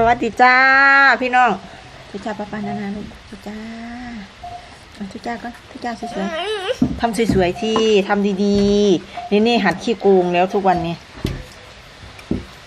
สวัสดีจ้า พี่น้องทุจ้าป้าป้านานาลูกทุจ้าทุจ้าก็ทุจ้าสวยๆทำสวยๆที่ทำดีๆนี่นี่หัดขี้โกงแล้วทุกวันนี้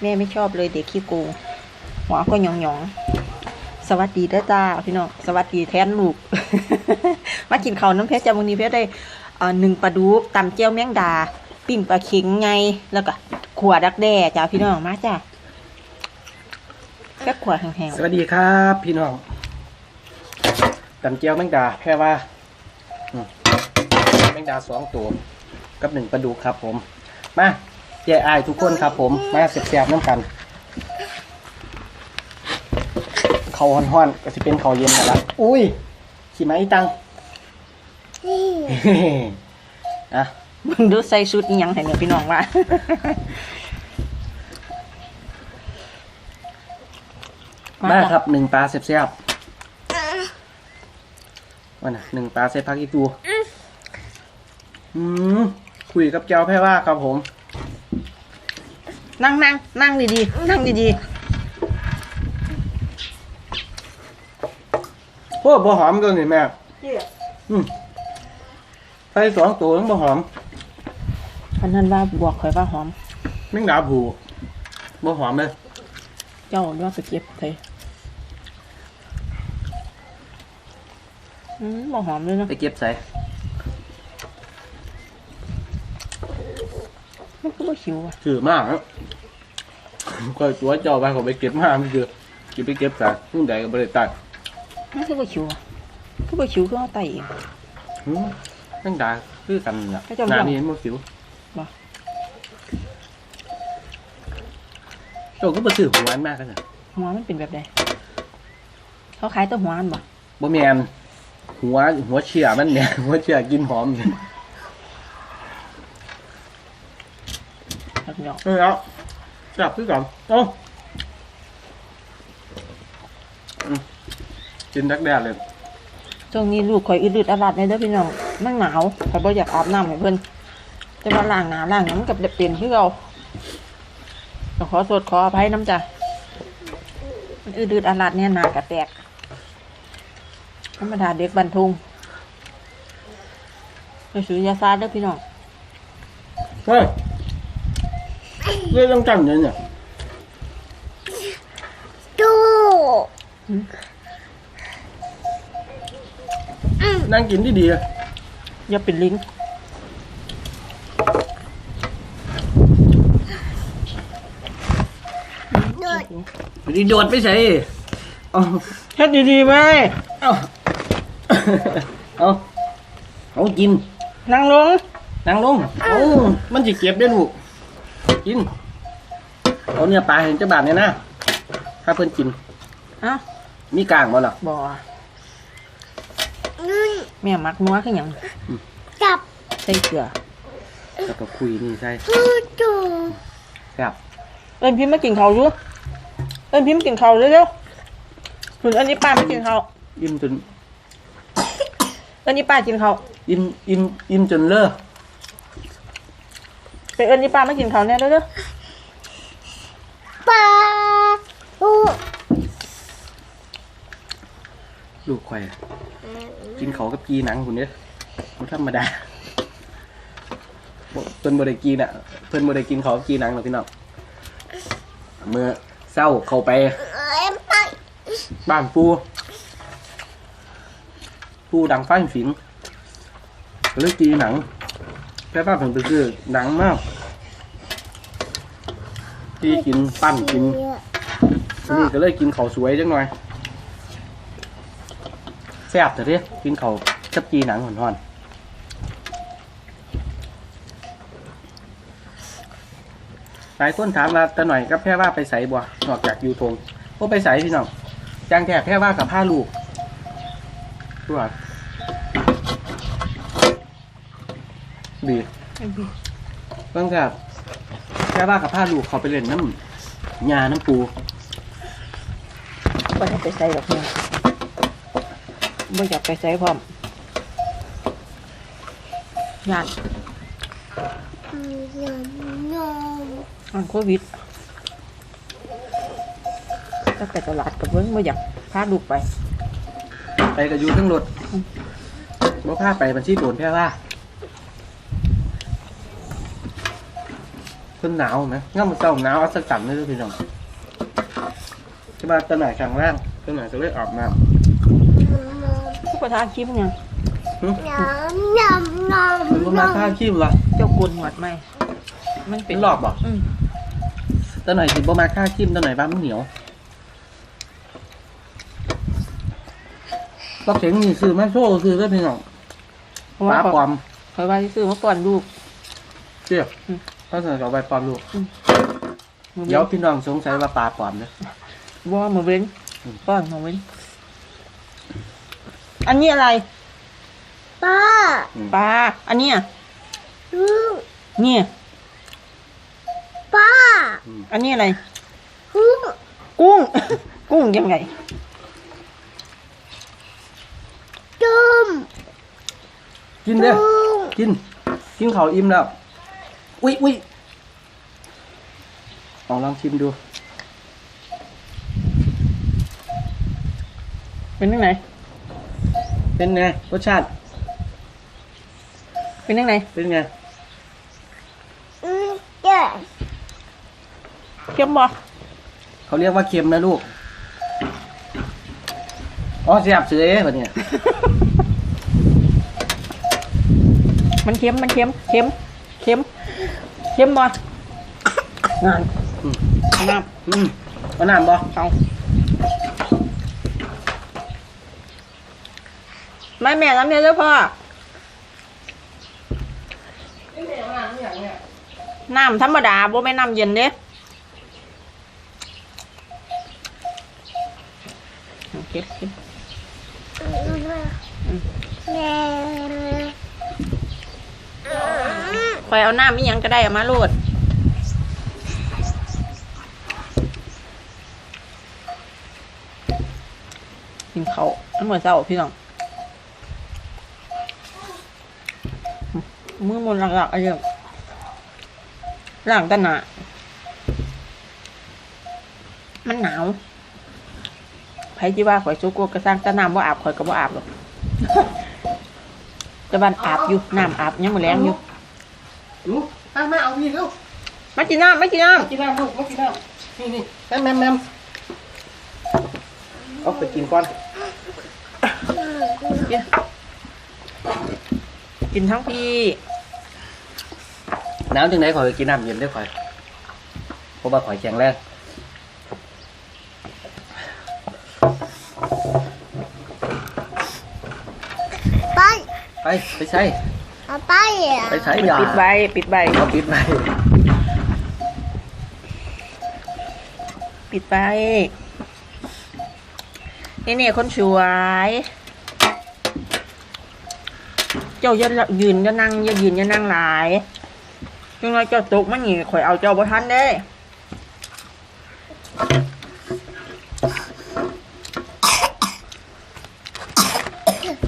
แม่ไม่ชอบเลยเด็กขี้โกงหัวก็หยองหยองๆสวัสดีด้จ้าพี่น้องสวัสดีแทนลูกมากินข้าวน้ำเพชรจ้าวันนี้เพชรได้เอ่อหนึ่งปลาดุกตำเจียวแมงดา ปิ้งปลาเค็งไงแล้วก็ขวดักแด้จ้าพี่น้องมาจ้า แค่ขวดแห้งสวัสดีครับ พี่น้องตำเจียวแมงดาแค่ว่าอืมแมงดาสองตัวกับหนึ่งปลาดุกครับ ผม มาแย่อายทุกคนครับ ผมมาเสียบๆน้ำกันเขาห้อนๆก็จะเป็นเขาเย็นแล้วละอุ้ยขี่ไม้ตังอะๆมึงดูใส่ชุดอิหยังให้เนี่ยพี่น้องว่า มาครับหนึ่งปลาเสียบๆวันน่ะหนึ่งปลาใส่พักอีกตัวอืมคุยกับเจ้าแพ่ว่าครับผม นั่งนั่งนั่งดีๆนั่งดีพวกบ่หอมตัวนี่แม่ๆอืมใส่สองตัวทั้งบ่หอมพันนั้นว่าบวกข่อยว่าหอมแมงดาผูบ่หอมเลย เจ้าว่าไปเก็บไทย อืมบ่หอมเลยเนาะไปเก็บใส่มันก็บ่หิวอะถือมากครับก็ตัวเจ้าไปเขาไปเก็บมาไม่คือจะไปเก็บใส่ทุ่งใดก็บ่ได้ตัดมันก็บ่หิวอะก็บ่หิวก็เอาไตเองหืมแมงดาคือกันน่ะแล้วเจ้าหน้าบอกนี้มันสิวบ่เจ้าก็บ่ซื้อหัวอันมากกันน่ะหัวมันเป็นแบบใดเขาขายแตัวหัวมันบ่บ่แม่น หัวหัวเชี่ยมันเนี่ย หัวเชี่ยกินหอมเนี่ยครับเนาะเออเอาจับคือกันเอ้าอืมกินดักแดดเลยช่วงนี้ลูกข่อยอึดๆอลัดในเด้อพี่น้องมันหนาวข่อยบ่อยากอาบน้ำให้เพิ่นแต่ว่าล้างหน้าล้างหยังมันกับเป็นคือเราก็ขอโทษขออภัยน้ำจ้ะมันอึดๆอลัดเนี่ยหนากระแตก ธรรมดาเด็กบันทุงไปซื้อยาซาเด้อพี่น้องเฮ้ยเรื่องต้องจังเนี่ยเนี่ยดูนั่งกินดีๆอะอย่าเป็นลิ้นดูดีโดดไปใส่เอาเฮ็ดดีๆไหม เอา เอาเอากิน นั่งลง นั่งลงเอามันจะเก็บได้ลูกกิน เอาเนื้อปลาเห็นจะบาดเนี่ยนะ ถ้าเพิ่นกินเอ้ามีกลางบ่ล่ะบ่นึ่งแม่มักนัวคือหยังจับใส่เกลือแล้วก็คุยนี่ใช่ดูดูครับเอิ้นพิมพ์มากินข้าวอยู่เอิ้นพิมพ์กินข้าวเร็วๆคุณอันนี้ป้าไม่กินข้าวอิ่มจน อันนี้ป้ากินข้าวอิ่มอิ่มอิ่มจนเลิกไปเอิ้นนี่ป้าไม่กินข้าวแน่เด้อปลาดูลูกข่อยกินเขาวกับกีหนังคุณเนี่ยมันธรรมดาบ่เพิ่นบ่ได้กินอะเพิ่นบ่ได้กินเขาวกับกีหนังหรอกพี่น้องเมื่อเศร้าเข้าไปเอ้ยไปบ้านปู ปูดังไฟฝิงก็เลยกีหนังแค่ว่าผมไปซื้อหนังมากที่กินปั้นกินนี่ก็เลยกินเขาวสวยจังหน่อยแซ่บแต่เรียกินเขาวกับกีหนังหอนๆหลายคนถามว่าตะหน่อยกับแพร่ว่าไปใส่บ่นอกจากอยู่ทงก็ไปใส่พี่น้องจางแท้แพร่ว่ากับผ้าลูกตัว ดีเพิ่งกับแค่ว่ากับผ้าลูกเขาไปเล่นน้ำยาน้ำปูบ่อยากไปใส่ดอกเนี่ยบ่อยากไปใส่พร้อมญาตินมนมอันโควิดก็ไปตลาดกับเบิ้งบ่อยากพาลูกไป ไปกับยูทั้งรถบ่พาไปบัญชีโดนแค่ว่าเพิ่ นหนาวไหมงั้นมันเจ้าหนาวอัศจรรย์เลยเด้อพี่น้องจะมาตะหน่ายข้างล่างตะหน่ายจะเลยอาบน้ผู้ประทานคลิปเนี่ยน้ำน้ำน้ำเป็นบ่มาค่าขี้มละเจ้ากุนหวดไหมมันเป็เป็นนรอบบ่อืมตะหน่อยสิบ่มาค่าขี้มตะหน่อยว่ามันเหนียวก็เสียงนี่ซื้อมาโซ่ซื้อได้อพี่น้องเพราะปว่าลาปลอมคอยว่าที่ซื้อมาก่อนลูกเจี๊ยบอืม ถ้าเสนอเอาไปปลอมลูกมือเดี๋ยวเว้นพี่น้องสงสัยว่าปลาปลอมเด้อบ่มือเว้นอืมก่อนมือเว้น อันนี้อะไรำป้าปลาอันเนี้ยลูกเนี่ยป้า อันนี้อะไรลูกกุ้ง กุ้งยังไงจุ่มกินเด้อจุ่มกิน กินข้าวอิ่มแล้ว อุ้ยอุ้ยลองลองชิมดู เป็นยังไงเป็นไงรสชาติ เป็นยังไงเป็นไงอืมเจ้าเค็มบ่เขาเรียกว่าเค็มนะลูก อ๋อเสียบเสือเอ๊ะแบบเนี้ยมันเค็มมันเค็มเค็มเค็ม เค็มบ่งานอืมน้อืมเอาน้ำบ่ำเอาไม่แม่น้ำ คอยเอาน้ำมีหยังก็ได้เอามาโลดกินเขาวน้ำเหมือนเศร้าพี่น้องมือมนหลักๆอะไรอย่างหลังตะหนามันหนาวไผที่ว่าข่อยจุกกกระสร้างตะน้ำว่าอาบข่อยก็บ่อาบหรอกแต่บ้านอาบอยู่น้ำอาบยังมือแรงอยู่ ลูกมามาเอาพี่เร็วมากินน้ำมากินน้มากินน้ำลูกมากินน้ำนี่นี่แม่มแม่มแม่มเอาไปกินก่อนำกินกินทั้งพี่น้ำจังไหนขอยไปกินน้ำเย็นได้อขอยเพราะว่าขอยแข็งแรงไป ไปไปใช้ เอาไปอะไปใช้ยาปิดใบปิดใบเอาปิดไปปิดใบนี่เนี่ยคนสวย เจ้าอย่ายืนอย่านั่งอย่ายืนอย่านั่งหลายจังไรเจ้าตกมันนี่ข่อยเอาเจ้าบ่ทันเด้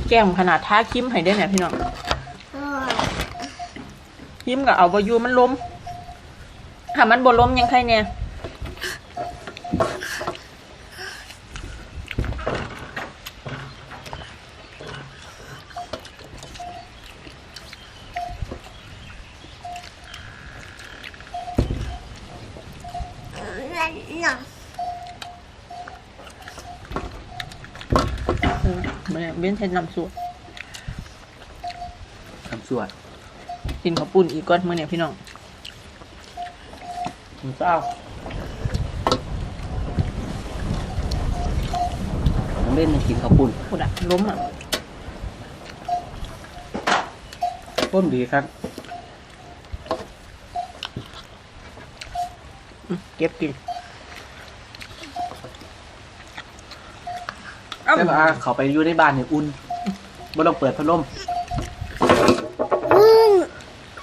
แก้มขนาดท้าคิมให้ได้เนี่ยพี่น้อง คิมกับเอาบอยู่มันล้มถ้ามันบ่ล้มยังใครเนี่ยน่ะเออมันเบ้นเทนนำสูตรทำสวด กินข้าวปุ้นอีกก้อนมื่อเนี่ยพี่น้องมันเศร้าน้ำเล่นยังกินข้าวปุ้นพูดอะล้มอะต้นดีครับอืมเก็บกินอ้าวแต่ว่าเขาไปอยู่ในบ้านเนี่ยอุ่นบ่ต้องเปิดพัดลมอืม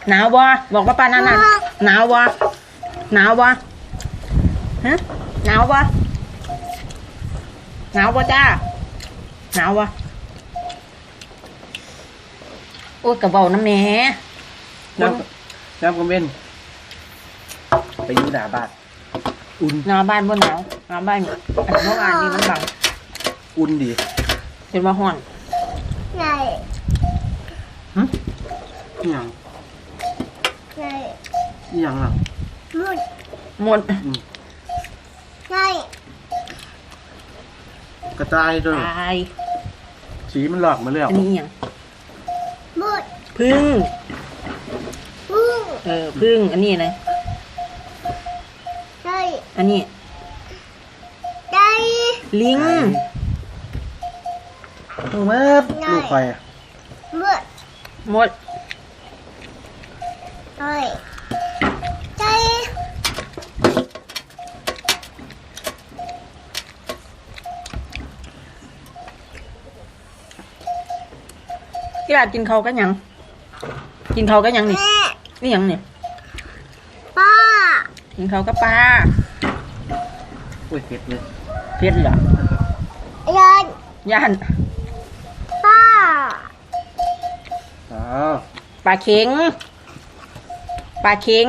หนาววะบอกว่าปานั่นน่ะหนาววะหนาววะฮะหนาววะหนาววะจ้าหนาววะโอ้ยกระเบาน้ำแหน่น้ำน้ำก็เว้นไปอยู่หน้าบ้านอุ่นหน้าบ้านบ่หนาวหน้าบ้านอันเมื่อวานนี้มันบังอุ่นดีเป็นว่าห้อนไหนหึอิหยังไหน อิหยังอะมุดหมดอืมไหนกระจายด้วยตายสีมันหลอกมาแล้วอันนี้อหย่างมุดพึ่งพึ่งเออพึ่งอันนี้นะไหนอันนี้ไหนลิงลูกแม่ลูกไฟอะมุดหมดไห ที่ร้านกินเขาวกันยัง กินเขาวกันยังนี่แม่นี่ยังนี่ป้ากินเขาวกับปลาอุ้ยเผ็ดเลยเผ็ดเหรอยันย่านป้าอ้าวปลาเข็งปลาเข็ง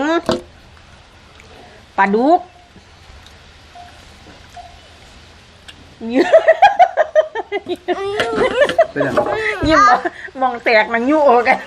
ปลาดุกเเป็นอย่างยิ้มมองแตกมันยุ่งกัน